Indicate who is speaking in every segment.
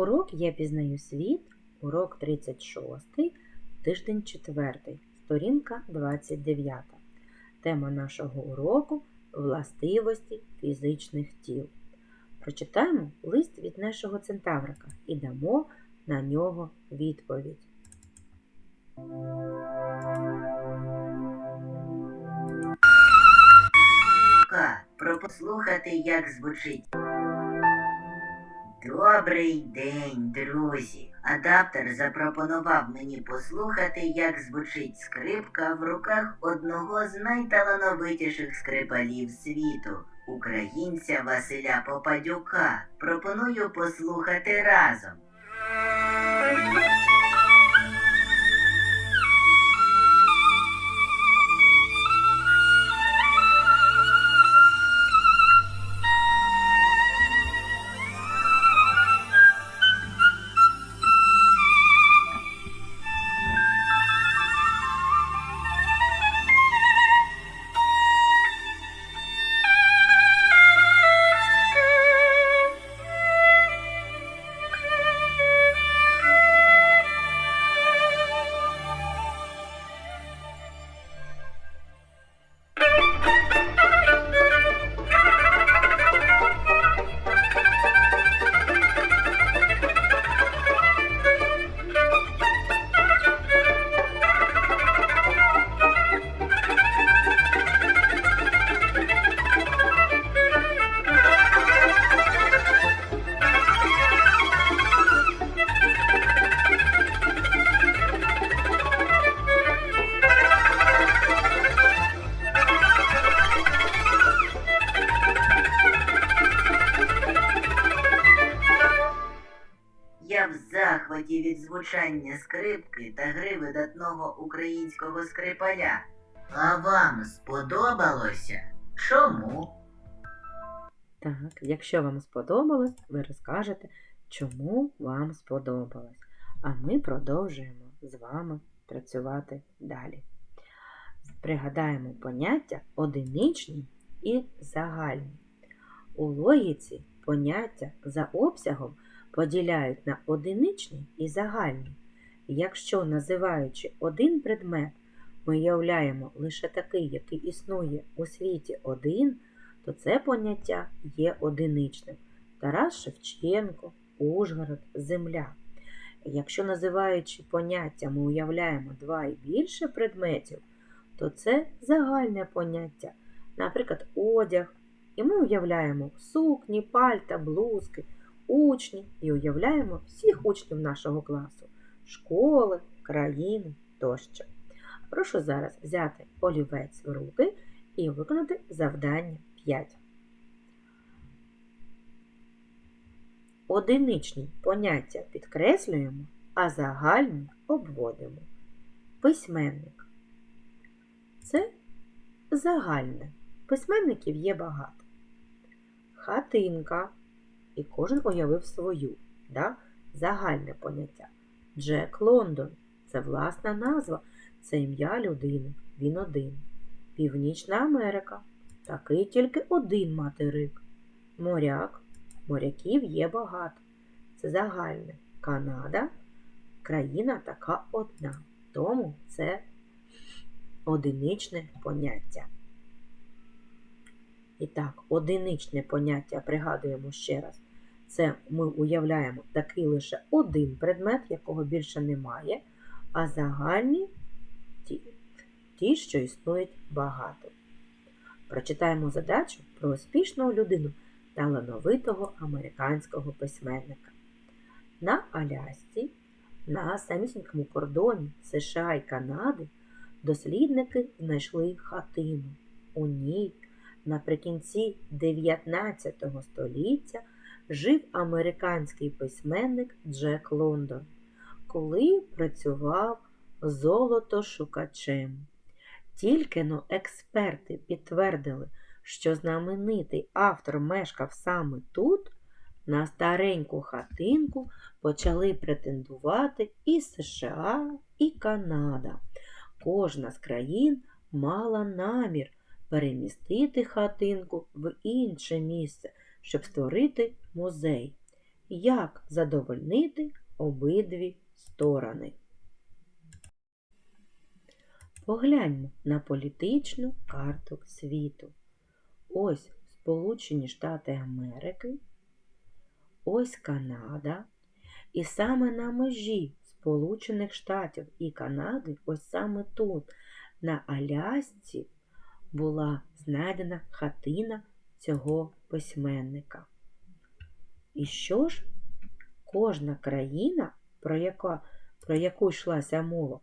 Speaker 1: Урок Я пізнаю світ, урок 36, тиждень 4, сторінка 29. Тема нашого уроку властивості фізичних тіл. Прочитаємо лист від нашого центаврика і дамо на нього відповідь.
Speaker 2: Про послухати, як звучить. Добрий день, друзі! Адаптер запропонував мені послухати, як звучить скрипка в руках одного з найталановитіших скрипалів світу, українця Василя Попадюка. Пропоную послухати разом. Захваті від звучання скрипки та гри видатного українського скрипаля. А вам сподобалося? Чому?
Speaker 1: Так, якщо вам сподобалось, ви розкажете, чому вам сподобалось. А ми продовжуємо з вами працювати далі. Пригадаємо поняття одиничні і загальні. У логіці поняття за обсягом поділяють на одиничні і загальні. Якщо, називаючи один предмет, ми являємо лише такий, який існує у світі один, то це поняття є одиничним. Тарас Шевченко, Ужгород, Земля. Якщо називаючи поняття, ми уявляємо два і більше предметів, то це загальне поняття, наприклад, одяг. І ми уявляємо сукні, пальта, блузки, учні і уявляємо всіх учнів нашого класу, школи, країни тощо. Прошу зараз взяти олівець в руки і виконати завдання 5. Одиничні поняття підкреслюємо, а загальні обводимо. Письменник. Це загальне. Письменників є багато. Хатинка. І кожен уявив свою, да? загальне поняття. Джек Лондон це власна назва, це ім'я людини, він один. Північна Америка такий тільки один материк. Моряк, моряків є багато. Це загальне. Канада країна така одна. Тому це одиничне поняття. І так, одиничне поняття пригадуємо ще раз. Це ми уявляємо такий лише один предмет, якого більше немає, а загальні ті, ті, що існують багато. Прочитаємо задачу про успішну людину талановитого американського письменника. На Алясці, на самісінькому кордоні США і Канади дослідники знайшли хатину. У ній наприкінці 19 століття жив американський письменник Джек Лондон, коли працював золотошукачем. Тільки но експерти підтвердили, що знаменитий автор мешкав саме тут, на стареньку хатинку почали претендувати і США, і Канада. Кожна з країн мала намір перемістити хатинку в інше місце, щоб створити музей. як задовольнити обидві сторони. Погляньмо на політичну карту світу. Ось Сполучені Штати Америки, ось Канада. І саме на межі Сполучених Штатів і Канади, ось саме тут, на Алясці, була знайдена хатина цього письменника. І що ж, кожна країна, про, яка, про яку йшлася мова,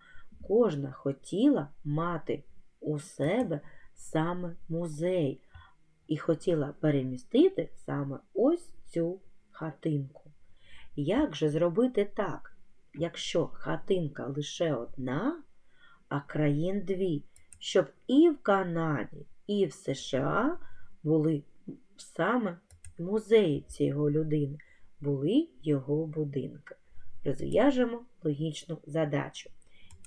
Speaker 1: кожна хотіла мати у себе саме музей і хотіла перемістити саме ось цю хатинку. Як же зробити так, якщо хатинка лише одна, а країн дві, щоб і в Канаді, і в США були саме музеї цієї людини, були його будинки. Розв'яжемо логічну задачу.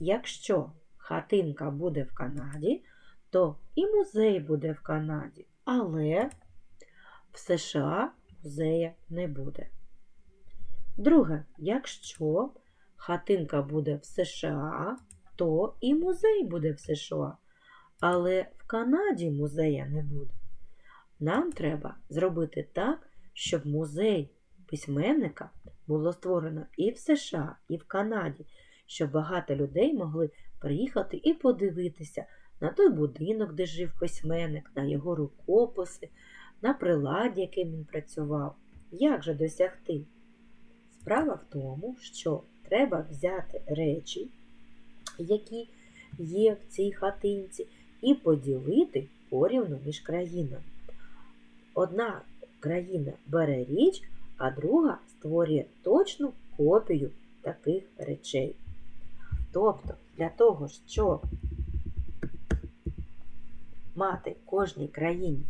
Speaker 1: Якщо хатинка буде в Канаді, то і музей буде в Канаді, але в США музея не буде. Друге, якщо хатинка буде в США, то і музей буде в США, але в Канаді музея не буде. Нам треба зробити так, щоб музей письменника було створено і в США, і в Канаді, щоб багато людей могли приїхати і подивитися на той будинок, де жив письменник, на його рукописи, на приладі, яким він працював. Як же досягти? Справа в тому, що треба взяти речі, які є в цій хатинці, і поділити порівну між країнами. Одна країна бере річ, а друга створює точну копію таких речей. Тобто, для того, щоб мати в кожній країні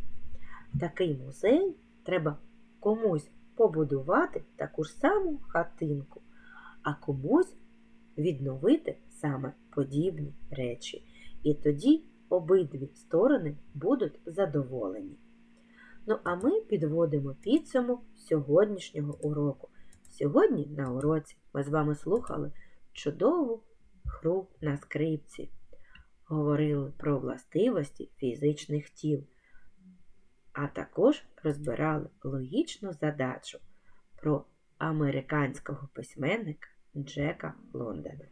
Speaker 1: такий музей, треба комусь побудувати таку ж саму хатинку, а комусь відновити саме подібні речі. І тоді обидві сторони будуть задоволені. Ну, а ми підводимо підсумок сьогоднішнього уроку. Сьогодні на уроці ми з вами слухали чудову гру на скрипці, говорили про властивості фізичних тіл, а також розбирали логічну задачу про американського письменника Джека Лондона.